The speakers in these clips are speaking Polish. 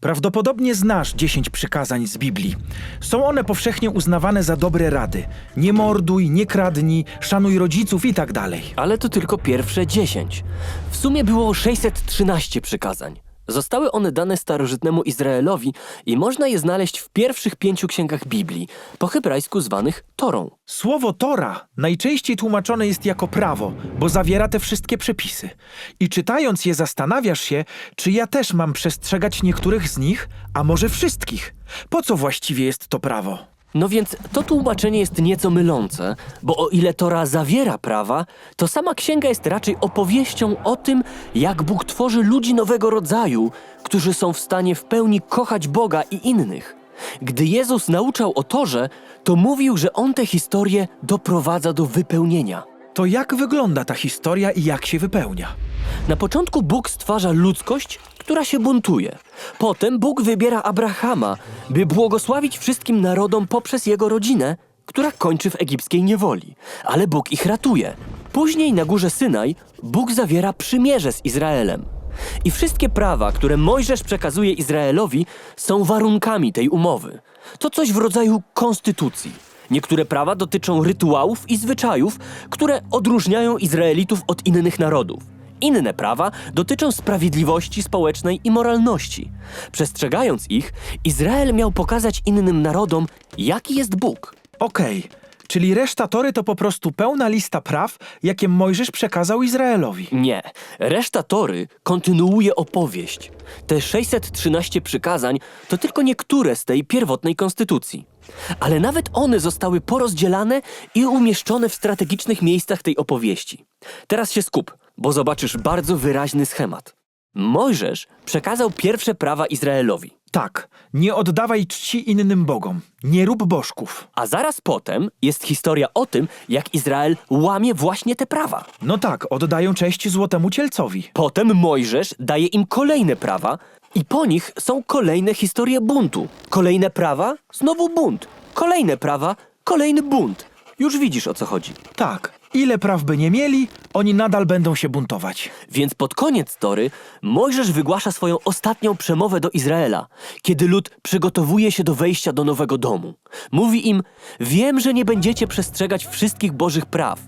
Prawdopodobnie znasz 10 przykazań z Biblii. Są one powszechnie uznawane za dobre rady. Nie morduj, nie kradnij, szanuj rodziców i tak dalej. Ale to tylko pierwsze 10. W sumie było 613 przykazań. Zostały one dane starożytnemu Izraelowi i można je znaleźć w pierwszych pięciu księgach Biblii, po hebrajsku zwanych Torą. Słowo Tora najczęściej tłumaczone jest jako prawo, bo zawiera te wszystkie przepisy. I czytając je zastanawiasz się, czy ja też mam przestrzegać niektórych z nich, a może wszystkich. Po co właściwie jest to prawo? No więc to tłumaczenie jest nieco mylące, bo o ile Tora zawiera prawa, to sama księga jest raczej opowieścią o tym, jak Bóg tworzy ludzi nowego rodzaju, którzy są w stanie w pełni kochać Boga i innych. Gdy Jezus nauczał o Torze, to mówił, że On tę historię doprowadza do wypełnienia. To jak wygląda ta historia i jak się wypełnia? Na początku Bóg stwarza ludzkość, która się buntuje. Potem Bóg wybiera Abrahama, by błogosławić wszystkim narodom poprzez jego rodzinę, która kończy w egipskiej niewoli. Ale Bóg ich ratuje. Później na górze Synaj Bóg zawiera przymierze z Izraelem. I wszystkie prawa, które Mojżesz przekazuje Izraelowi, są warunkami tej umowy. To coś w rodzaju konstytucji. Niektóre prawa dotyczą rytuałów i zwyczajów, które odróżniają Izraelitów od innych narodów. Inne prawa dotyczą sprawiedliwości społecznej i moralności. Przestrzegając ich, Izrael miał pokazać innym narodom, jaki jest Bóg. Okej, czyli reszta Tory to po prostu pełna lista praw, jakie Mojżesz przekazał Izraelowi. Nie, reszta Tory kontynuuje opowieść. Te 613 przykazań to tylko niektóre z tej pierwotnej konstytucji. Ale nawet one zostały porozdzielane i umieszczone w strategicznych miejscach tej opowieści. Teraz się skup, bo zobaczysz bardzo wyraźny schemat. Mojżesz przekazał pierwsze prawa Izraelowi. Tak, nie oddawaj czci innym bogom, nie rób bożków. A zaraz potem jest historia o tym, jak Izrael łamie właśnie te prawa. No tak, oddają cześć złotemu cielcowi. Potem Mojżesz daje im kolejne prawa i po nich są kolejne historie buntu. Kolejne prawa, znowu bunt. Kolejne prawa, kolejny bunt. Już widzisz o co chodzi. Tak, ile praw by nie mieli, oni nadal będą się buntować. Więc pod koniec tory Mojżesz wygłasza swoją ostatnią przemowę do Izraela, kiedy lud przygotowuje się do wejścia do nowego domu. Mówi im: Wiem, że nie będziecie przestrzegać wszystkich Bożych praw.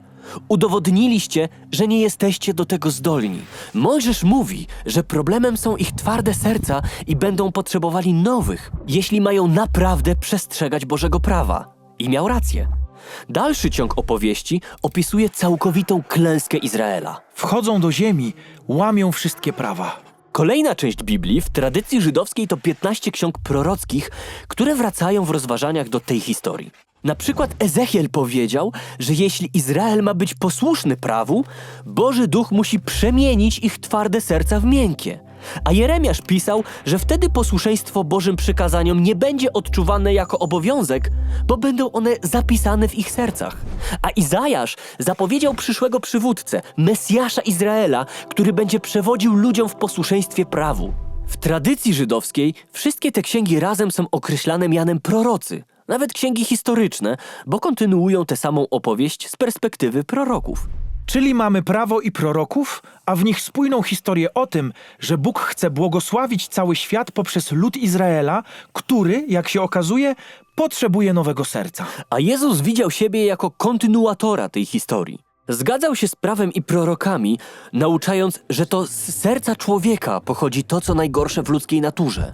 Udowodniliście, że nie jesteście do tego zdolni. Mojżesz mówi, że problemem są ich twarde serca i będą potrzebowali nowych, jeśli mają naprawdę przestrzegać Bożego prawa. I miał rację. Dalszy ciąg opowieści opisuje całkowitą klęskę Izraela. Wchodzą do ziemi, łamią wszystkie prawa. Kolejna część Biblii w tradycji żydowskiej to 15 ksiąg prorockich, które wracają w rozważaniach do tej historii. Na przykład Ezechiel powiedział, że jeśli Izrael ma być posłuszny prawu, Boży Duch musi przemienić ich twarde serca w miękkie. A Jeremiasz pisał, że wtedy posłuszeństwo Bożym przykazaniom nie będzie odczuwane jako obowiązek, bo będą one zapisane w ich sercach. A Izajasz zapowiedział przyszłego przywódcę, Mesjasza Izraela, który będzie przewodził ludziom w posłuszeństwie prawu. W tradycji żydowskiej wszystkie te księgi razem są określane mianem prorocy, nawet księgi historyczne, bo kontynuują tę samą opowieść z perspektywy proroków. Czyli mamy prawo i proroków, a w nich spójną historię o tym, że Bóg chce błogosławić cały świat poprzez lud Izraela, który, jak się okazuje, potrzebuje nowego serca. A Jezus widział siebie jako kontynuatora tej historii. Zgadzał się z prawem i prorokami, nauczając, że to z serca człowieka pochodzi to, co najgorsze w ludzkiej naturze.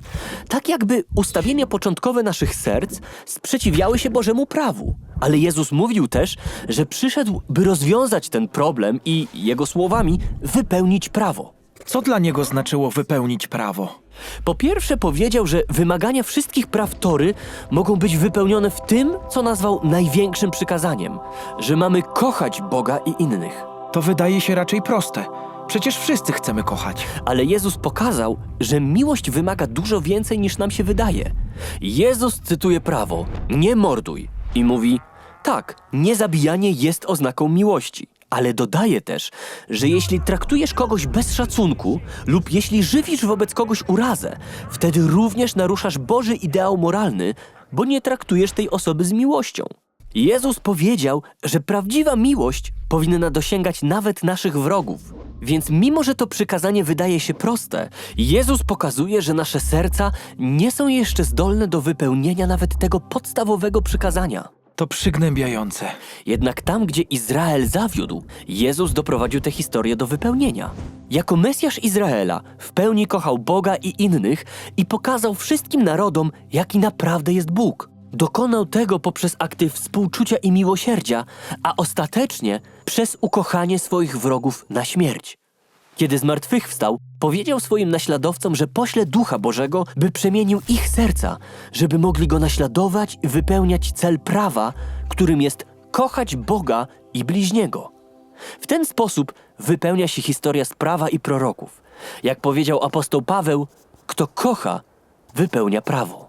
Tak jakby ustawienia początkowe naszych serc sprzeciwiały się Bożemu prawu. Ale Jezus mówił też, że przyszedł, by rozwiązać ten problem i, jego słowami, wypełnić prawo. Co dla niego znaczyło wypełnić prawo? Po pierwsze powiedział, że wymagania wszystkich praw Tory mogą być wypełnione w tym, co nazwał największym przykazaniem, że mamy kochać Boga i innych. To wydaje się raczej proste. Przecież wszyscy chcemy kochać. Ale Jezus pokazał, że miłość wymaga dużo więcej niż nam się wydaje. Jezus cytuje prawo: nie morduj. I mówi: tak, niezabijanie jest oznaką miłości. Ale dodaje też, że jeśli traktujesz kogoś bez szacunku lub jeśli żywisz wobec kogoś urazę, wtedy również naruszasz Boży ideał moralny, bo nie traktujesz tej osoby z miłością. Jezus powiedział, że prawdziwa miłość powinna dosięgać nawet naszych wrogów. Więc mimo, że to przykazanie wydaje się proste, Jezus pokazuje, że nasze serca nie są jeszcze zdolne do wypełnienia nawet tego podstawowego przykazania. To przygnębiające. Jednak tam, gdzie Izrael zawiódł, Jezus doprowadził tę historię do wypełnienia. Jako Mesjasz Izraela w pełni kochał Boga i innych i pokazał wszystkim narodom, jaki naprawdę jest Bóg. Dokonał tego poprzez akty współczucia i miłosierdzia, a ostatecznie przez ukochanie swoich wrogów na śmierć. Kiedy zmartwychwstał, powiedział swoim naśladowcom, że pośle Ducha Bożego, by przemienił ich serca, żeby mogli go naśladować i wypełniać cel prawa, którym jest kochać Boga i bliźniego. W ten sposób wypełnia się historia z prawa i proroków. Jak powiedział apostoł Paweł, kto kocha, wypełnia prawo.